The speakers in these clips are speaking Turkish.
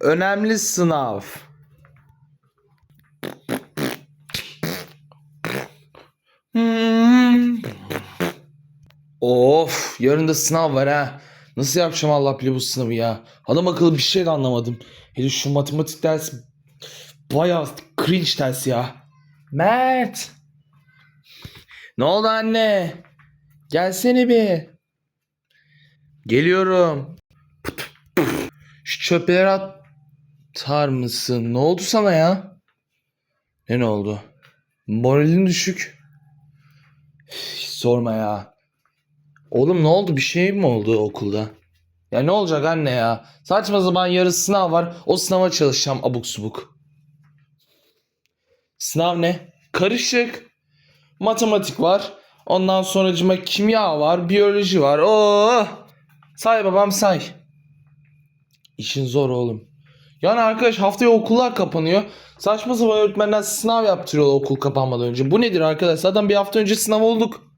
Önemli sınav. Hmm. Of, yarın da sınav var ha. Nasıl yapacağım Allah bilir bu sınavı ya. Adam akıllı bir şey de anlamadım. Hele şu matematik dersi bayağı cringe dersi ya. Mert. Ne oldu anne? Gelsene bir. Geliyorum. Şu çöpleri atar mısın? Ne oldu sana ya? Ne ne oldu? Moralin düşük. Sorma ya. Oğlum ne oldu? Bir şey mi oldu okulda? Ya ne olacak anne ya? Saçma zaman yarın sınav var. O sınava çalışacağım abuk subuk. Sınav ne? Karışık. Matematik var. Ondan sonracıma kimya var. Biyoloji var. Oo! Say babam say. İşin zor oğlum. Yani arkadaş haftaya okullar kapanıyor. Saçma sapan öğretmenler sınav yaptırıyorlar okul kapanmadan önce. Bu nedir arkadaş? Zaten bir hafta önce sınav olduk.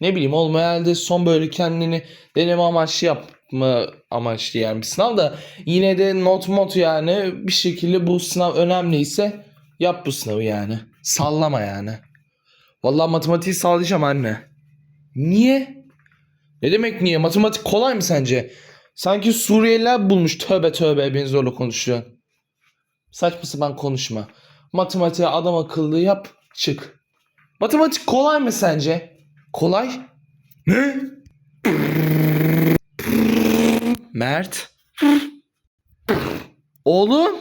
Ne bileyim oğlum herhalde son böyle kendini deneme amaçlı yapma amaçlı yani bir sınav da yine de not mot yani bir şekilde bu sınav önemliyse yap bu sınavı yani. Sallama yani. Vallahi matematiği sallayacağım anne. Niye? Ne demek niye? Matematik kolay mı sence? Sanki Suriyeliler bulmuş tövbe tövbe beni zorla konuşuyor. Saçma sapan konuşma. Matematiğe adam akıllı yap çık. Matematik kolay mı sence? Kolay? Ne? Mert? Oğlum?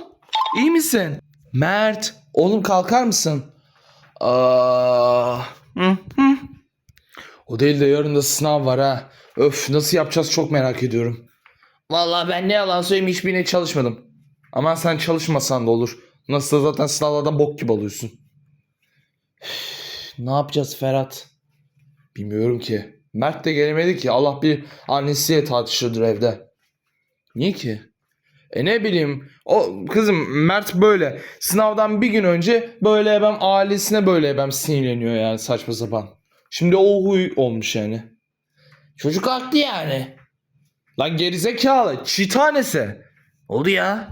iyi misin? Mert? Oğlum kalkar mısın? Aa, hı. O değil de yarın da sınav var ha. Öf nasıl yapacağız çok merak ediyorum. Vallahi ben ne yalan söyleyeyim hiçbirine çalışmadım. Ama sen çalışmasan da olur. Nasıl zaten sınavlardan bok gibi oluyorsun. Üf, ne yapacağız Ferhat? Bilmiyorum ki. Mert de gelemedi ki. Allah bir annesiyle tartışıyordur evde. Niye ki? E ne bileyim. O kızım Mert böyle. Sınavdan bir gün önce böyle ben ailesine böyle ben sinirleniyor yani saçma sapan. Şimdi o huy olmuş yani. Çocuk haklı yani. Lan gerizekalı. Çiğ tanesi. Oldu ya.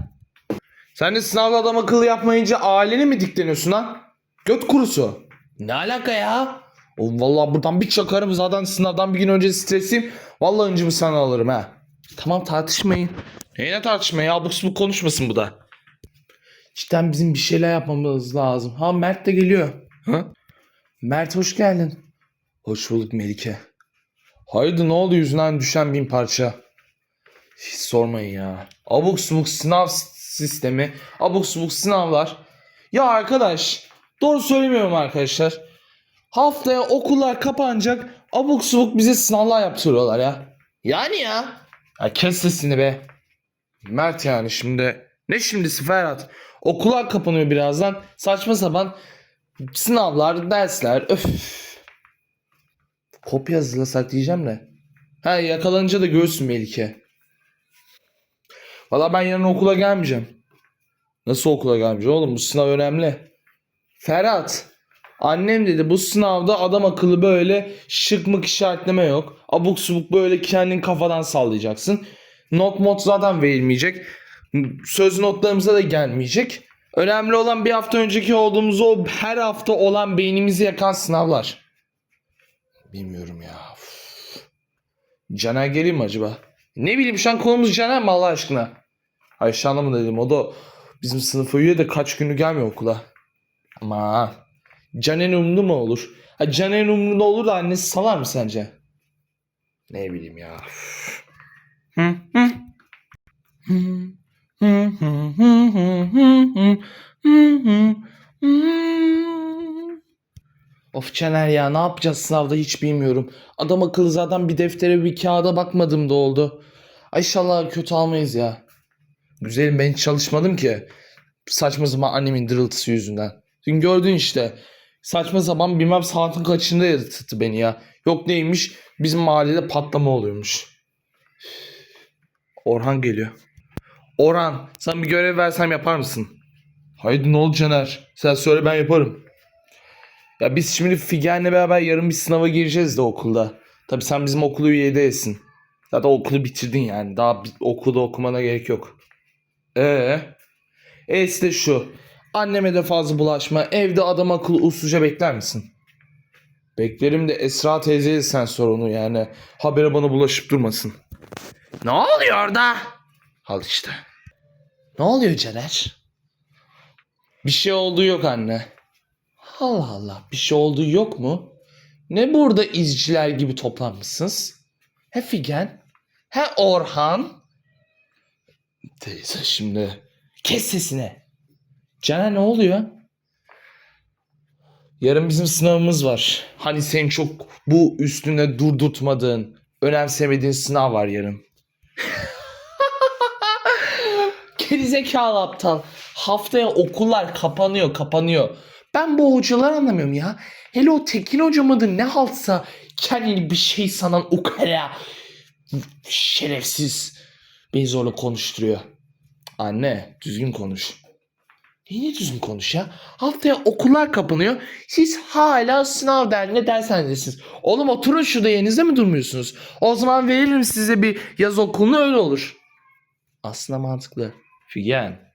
Sen de sınavda adam akıllı yapmayınca aileni mi dikleniyorsun lan? Göt kurusu. Ne alaka ya? Oğlum vallahi buradan bir çakarım zaten sınavdan bir gün önce stresliyim. Vallahi öncümü sana alırım ha. Tamam tartışmayın. Neyine tartışma ya? Abuk subuk konuşmasın bu da. Cidden bizim bir şeyler yapmamız lazım. Ha Mert de geliyor. Ha? Mert hoş geldin. Hoş bulduk Melike. Haydi ne oldu yüzünden düşen bin parça? Hiç sormayın ya. Abuk subuk sınav sistemi. Abuk subuk sınavlar. Ya arkadaş. Doğru söylemiyorum arkadaşlar. Haftaya okullar kapanacak. Abuk subuk bize sınavlar yaptırıyorlar ya. Yani ya. Ya kes sesini be. Mert yani şimdi. Ne şimdisi Ferhat? Okullar kapanıyor birazdan. Saçma sapan sınavlar, dersler. Öf. Kopya hazırlasak diyeceğim de. Ha yakalanınca da görsün Melike. Valla ben yarın okula gelmeyeceğim. Nasıl okula gelmeyeceğim oğlum? Bu sınav önemli. Ferhat. Annem dedi bu sınavda adam akıllı böyle şık mık işaretleme yok. Abuk subuk böyle kendin kafadan sallayacaksın. Not mod zaten verilmeyecek. Söz notlarımıza da gelmeyecek. Önemli olan bir hafta önceki olduğumuz o her hafta olan beynimizi yakan sınavlar. Bilmiyorum ya. Üf. Caner geleyim mi acaba? Ne bileyim şu an konumuz Caner mi Allah aşkına? Ayşe Hanım'ın dedim o da bizim sınıf üye de kaç günü gelmiyor okula. Ama Canen umlu mu olur? Ha, Canen umlu da olur da annesi salar mı sence? Ne bileyim ya. Of Caner ya ne yapacağız sınavda hiç bilmiyorum. Adam akıllı zaten bir deftere bir kağıda bakmadım da oldu. Ay inşallah kötü almayız ya. Güzelim ben hiç çalışmadım ki. Saçma sapan annemin dırıltısı yüzünden. Dün gördün işte. Saçma sapan bilmem saatin kaçında yatırttı beni ya. Yok neymiş bizim mahallede patlama oluyormuş. Orhan geliyor. Orhan sen bir görev versem yapar mısın? Haydi ne oldu Caner? Sen söyle ben yaparım. Ya biz şimdi Figen'le beraber yarın bir sınava gireceğiz de okulda. Tabii sen bizim okulu üye değilsin. Zaten okulu bitirdin yani. Daha okulda okumana gerek yok. Ee, es de şu. Anneme de fazla bulaşma. Evde adam akıllı usulca bekler misin? Beklerim de Esra teyzeye sen sor onu yani. Habere bana bulaşıp durmasın. Ne oluyor orada? Al işte. Ne oluyor Cener? Bir şey olduğu yok anne. Allah Allah bir şey olduğu yok mu? Ne burada izciler gibi toplanmışsınız? He Figen? He Orhan? Teyze şimdi. Kes sesini. Caner ne oluyor? Yarın bizim sınavımız var. Hani sen çok bu üstüne durdurtmadığın, önemsemediğin sınav var yarın. Gerizekalı aptal. Haftaya okullar kapanıyor, kapanıyor. Ben bu hocaları anlamıyorum ya. Hele o Tekin hoca mıdır ne haltsa kendini bir şey sanan ukala şerefsiz beni zorla konuşturuyor. Anne düzgün konuş. Niye düzgün konuş ya? Haftaya okullar kapanıyor. Siz hala sınav derdinde dershanedesiniz. Oğlum oturun şurada yerinizde mi durmuyorsunuz? O zaman veririm size bir yaz okulunu öyle olur. Aslında mantıklı. Figen.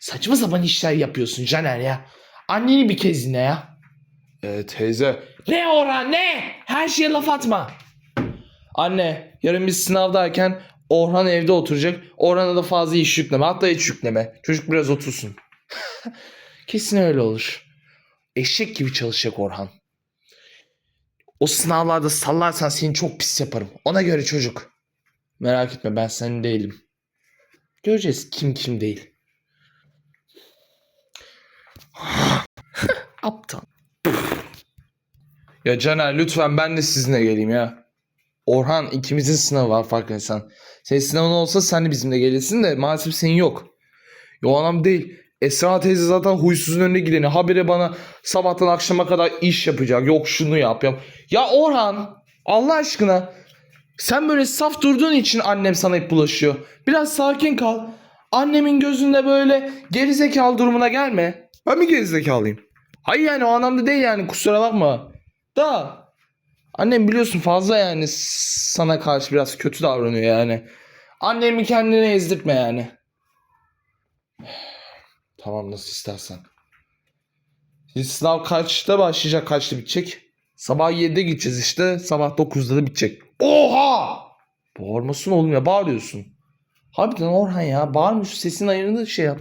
Saçma sapan işler yapıyorsun Caner ya. Anneni bir kez dinle ya. Ee, teyze. Ne Orhan ne? Her şeye laf atma. Anne yarın biz sınavdayken Orhan evde oturacak. Orhan'a da fazla iş yükleme. Hatta hiç yükleme. Çocuk biraz otursun. Kesin öyle olur. Eşek gibi çalışacak Orhan. O sınavlarda sallarsan seni çok pis yaparım. Ona göre çocuk. Merak etme ben senin değilim. Göreceğiz kim kim değil. Aptal. ya Caner lütfen ben de sizinle geleyim ya. Orhan ikimizin sınavı var farkındaysan. Senin sınavın olsa sen de bizimle gelirsin de maalesef senin yok. O anlam değil. Esra teyze zaten huysuzun önüne gideni. Habire bana sabahtan akşama kadar iş yapacak. Yok şunu yap yap. Ya Orhan Allah aşkına sen böyle saf durduğun için annem sana hep bulaşıyor. Biraz sakin kal. Annemin gözünde böyle gerizekalı durumuna gelme. Ben mi gerizekalıyım? Hayır yani o anlamda değil yani kusura bakma. Da annem biliyorsun fazla yani sana karşı biraz kötü davranıyor yani. Annemi kendine ezdirtme yani. Tamam nasıl istersen. Şimdi sınav kaçta başlayacak kaçta bitecek? Sabah 7'de gideceğiz işte. Sabah 9'da da bitecek. Oha! Bağırmasın oğlum ya bağırıyorsun. Harbiden Orhan ya bağırmış sesin ayarını şey yap.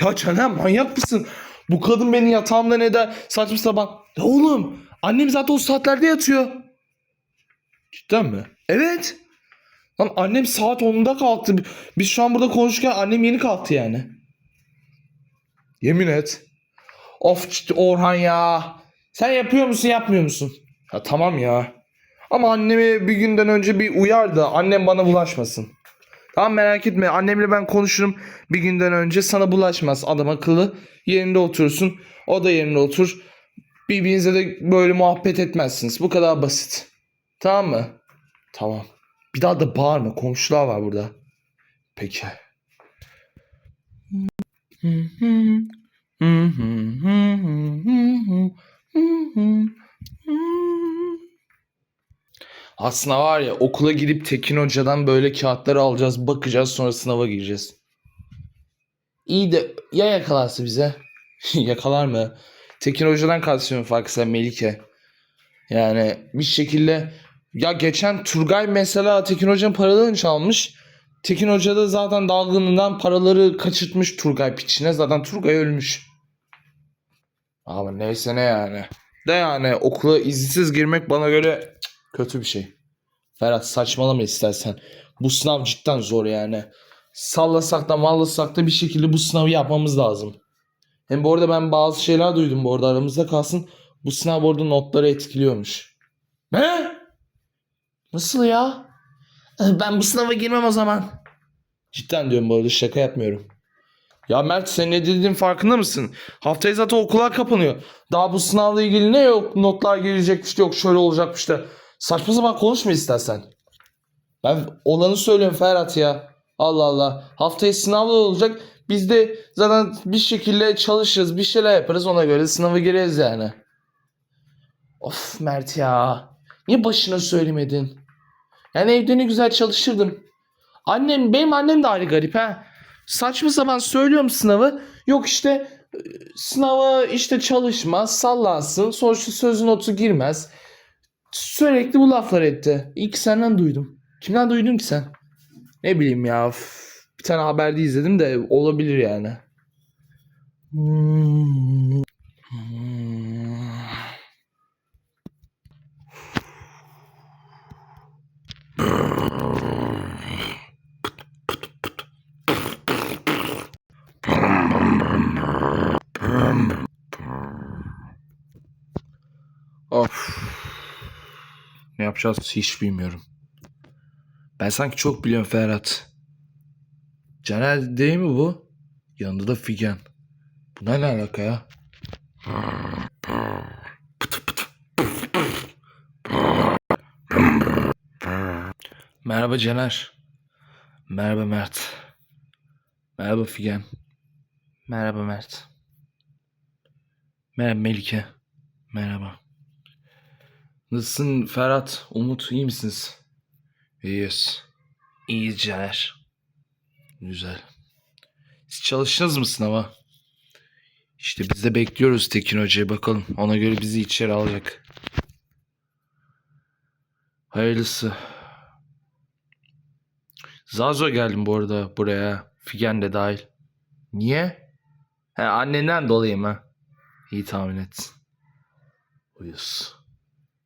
Ya Caner manyak mısın? Bu kadın beni yatağımda ne der saçma sapan. Ya oğlum annem zaten o saatlerde yatıyor. Cidden mi? Evet. Lan annem saat 10'da kalktı. Biz şu an burada konuşurken annem yeni kalktı yani. Yemin et. Of ciddi Orhan ya. Sen yapıyor musun yapmıyor musun? Ya tamam ya. Ama annemi bir günden önce bir uyar da annem bana bulaşmasın. Tamam merak etme annemle ben konuşurum bir günden önce sana bulaşmaz adam akıllı. Yerinde oturursun o da yerinde otur. Birbirinize de böyle muhabbet etmezsiniz. Bu kadar basit. Tamam mı? Tamam. Bir daha da bağırma komşular var burada. Peki. Aslında var ya okula gidip Tekin Hoca'dan böyle kağıtları alacağız, bakacağız sonra sınava gireceğiz. İyi de ya yakalarsa bize? Yakalar mı? Tekin Hoca'dan kalsın farkı Melike. Yani bir şekilde ya geçen Turgay mesela Tekin Hoca'nın paralarını çalmış. Tekin Hoca da zaten dalgınından paraları kaçırtmış Turgay piçine. Zaten Turgay ölmüş. Ama neyse ne yani. De yani okula izinsiz girmek bana göre kötü bir şey. Ferhat saçmalama istersen. Bu sınav cidden zor yani. Sallasak da mallasak da bir şekilde bu sınavı yapmamız lazım. Hem bu arada ben bazı şeyler duydum bu arada aramızda kalsın. Bu sınav bu arada notları etkiliyormuş. Ne? Nasıl ya? Ben bu sınava girmem o zaman. Cidden diyorum bu arada şaka yapmıyorum. Ya Mert sen ne dediğin farkında mısın? Haftaya zaten okullar kapanıyor. Daha bu sınavla ilgili ne yok? Notlar gelecekmiş yok şöyle olacakmış da. Saçma sapan konuşma istersen. Ben olanı söylüyorum Ferhat ya. Allah Allah. Haftaya sınavlar olacak. Biz de zaten bir şekilde çalışırız. Bir şeyler yaparız. Ona göre sınavı gireriz yani. Of Mert ya. Niye başına söylemedin? Yani evde ne güzel çalışırdım. Annem benim annem de ayrı garip ha. Saçma sapan söylüyorum sınavı. Yok işte sınava işte çalışmaz, sallansın. Sonuçta sözün otu girmez. Sürekli bu laflar etti. İlk senden duydum. Kimden duydun ki sen? Ne bileyim ya. üf. Bir tane haberde izledim de olabilir yani. Of. Ne yapacağız hiç bilmiyorum. Ben sanki çok biliyorum Ferhat. Caner değil mi bu? Yanında da Figen. Bu ne alaka ya? Merhaba Caner. Merhaba Mert. Merhaba Figen. Merhaba Mert. Merhaba Melike. Merhaba. Nasılsın Ferhat? Umut iyi misiniz? İyiyiz. İyiyiz Caner. Güzel. Siz çalıştınız mı sınava? İşte biz de bekliyoruz Tekin Hoca'yı bakalım. Ona göre bizi içeri alacak. Hayırlısı. Zazo geldim bu arada buraya. Figen de dahil. Niye? He, annenden dolayı mı? İyi tahmin et. Uyuz.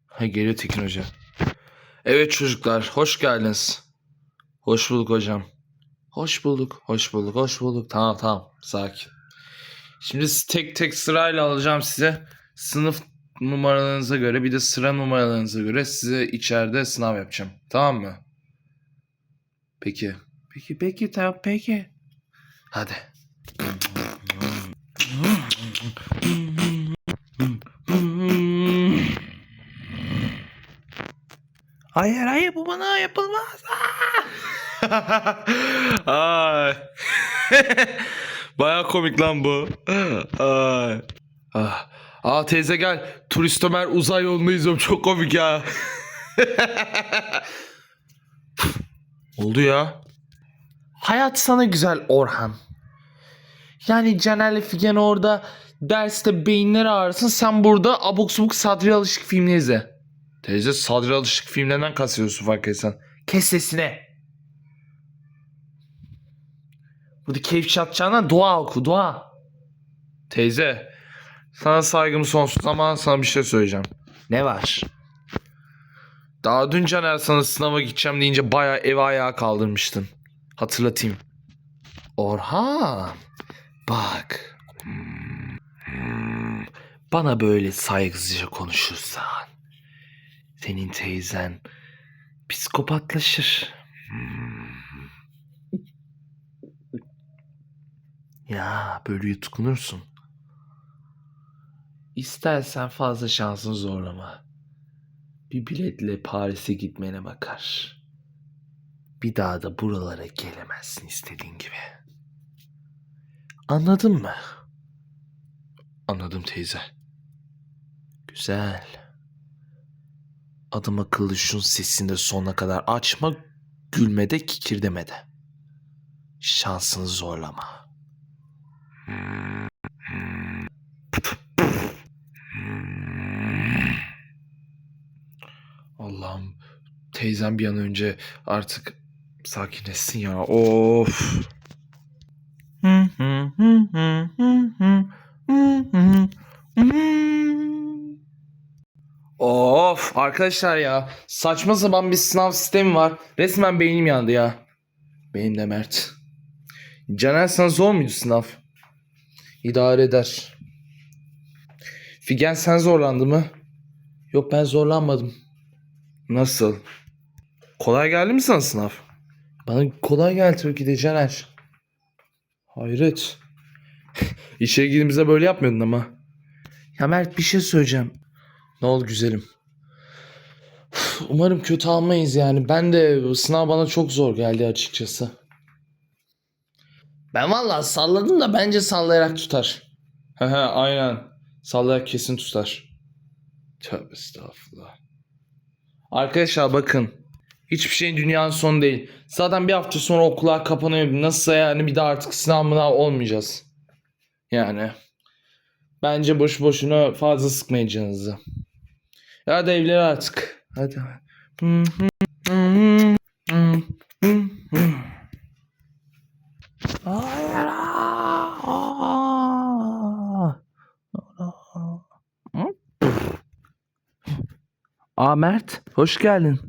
Ha, geliyor Tekin Hoca. Evet çocuklar hoş geldiniz. Hoş bulduk hocam. Hoş bulduk, hoş bulduk, hoş bulduk. Tamam tamam sakin. Şimdi tek tek sırayla alacağım size. Sınıf numaralarınıza göre bir de sıra numaralarınıza göre size içeride sınav yapacağım. Tamam mı? Peki. Peki peki tamam peki. Hadi. Hayır hayır bu bana yapılmaz. Aa! Ay. Baya komik lan bu. Ay. Ah. Aa teyze gel. Turist Ömer uzay yolunu izliyorum. Çok komik ya. Oldu ya. Hayat sana güzel Orhan. Yani Caner'le Figen orada derste beyinleri ağrısın. Sen burada abuk subuk Sadri Alışık filmini izle. Teyze Sadri Alışık filmlerinden kasıyorsun fark etsen. Kes sesini. Burada keyif çatacağına dua oku dua. Teyze sana saygım sonsuz ama sana bir şey söyleyeceğim. Ne var? Daha dün Caner sana sınava gideceğim deyince bayağı ev ayağa kaldırmıştın. Hatırlatayım. Orhan. Bak. Hmm, hmm. Bana böyle saygısızca konuşursan senin teyzen psikopatlaşır. Hmm. Ya böyle yutkunursun. İstersen fazla şansını zorlama. Bir biletle Paris'e gitmene bakar. Bir daha da buralara gelemezsin istediğin gibi. Anladın mı? Anladım teyze. Güzel. Adım akıllı şun sesini de sonuna kadar açma, gülme de kikirdeme de. Şansını zorlama. Allah'ım teyzem bir an önce artık sakinleşsin ya. Of. Of arkadaşlar ya saçma sapan bir sınav sistemi var. Resmen beynim yandı ya. Benim de Mert. Caner sana zor muydu sınav? İdare eder. Figen sen zorlandı mı? Yok ben zorlanmadım. Nasıl? Kolay geldi mi sana sınav? Bana kolay geldi tabii ki de Caner. Hayret. İşe girdiğimizde böyle yapmıyordun ama. Ya Mert bir şey söyleyeceğim. Ne oldu güzelim? Umarım kötü almayız yani. Ben de sınav bana çok zor geldi açıkçası. Ben vallahi salladım da bence sallayarak tutar. He he aynen. Sallayarak kesin tutar. Tövbe estağfurullah. Arkadaşlar bakın. Hiçbir şeyin dünyanın sonu değil. Zaten bir hafta sonra okullar kapanıyor. Nasılsa yani bir daha artık sınav mınav olmayacağız. Yani. Bence boş boşuna fazla sıkmayın canınızı. Hadi evlere artık. Hadi. Hayır. Aa Mert, hoş geldin.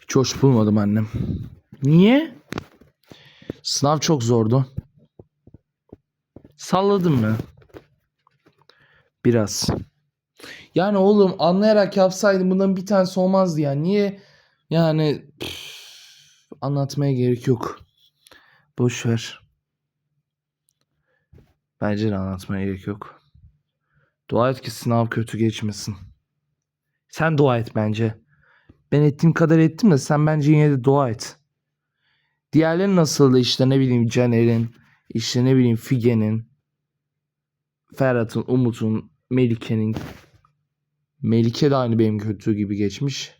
Hiç hoş bulmadım annem. Niye? Sınav çok zordu. Salladın mı? Biraz. Yani oğlum anlayarak yapsaydın bundan bir tanesi olmazdı ya. Niye? Yani püf, anlatmaya gerek yok. Boş ver. Bence de anlatmaya gerek yok. Dua et ki sınav kötü geçmesin. Sen dua et bence. Ben ettiğim kadar ettim de sen bence yine de dua et. Diğerleri nasıldı işte ne bileyim Caner'in, işte ne bileyim Figen'in, Ferhat'ın, Umut'un, Melike'nin. Melike de aynı benim kötü gibi geçmiş.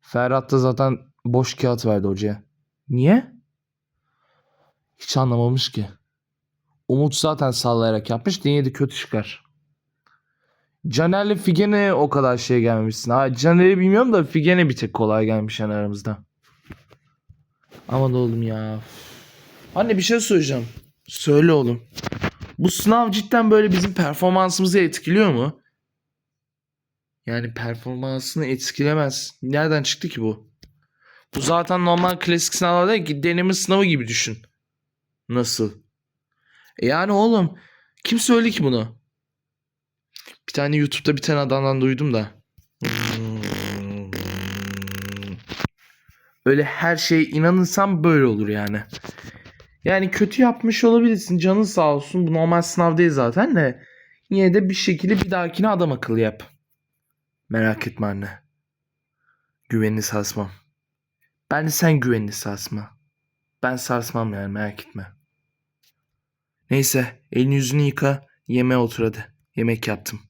Ferhat da zaten boş kağıt verdi hocaya. Niye? Hiç anlamamış ki. Umut zaten sallayarak yapmış. De kötü çıkar. Caner'le Figen'e o kadar şey gelmemişsin. Ha, Caner'i bilmiyorum da Figen'e bir tek kolay gelmiş yani aramızda. Aman oğlum ya. Anne bir şey söyleyeceğim. Söyle oğlum. Bu sınav cidden böyle bizim performansımızı etkiliyor mu? Yani performansını etkilemez. Nereden çıktı ki bu? Bu zaten normal klasik sınavlar değil ki deneme sınavı gibi düşün. Nasıl? E yani oğlum kim söyledi ki bunu? Bir tane YouTube'da bir tane adamdan duydum da. Öyle her şeye inanırsam böyle olur yani. Yani kötü yapmış olabilirsin canın sağ olsun. Bu normal sınav değil zaten de. Yine de bir şekilde bir dahakine adam akıllı yap. Merak etme anne. Güvenini sarsmam. Ben de sen güvenini sarsma. Ben sarsmam yani merak etme. Neyse elini yüzünü yıka yemeğe otur hadi. Yemek yaptım.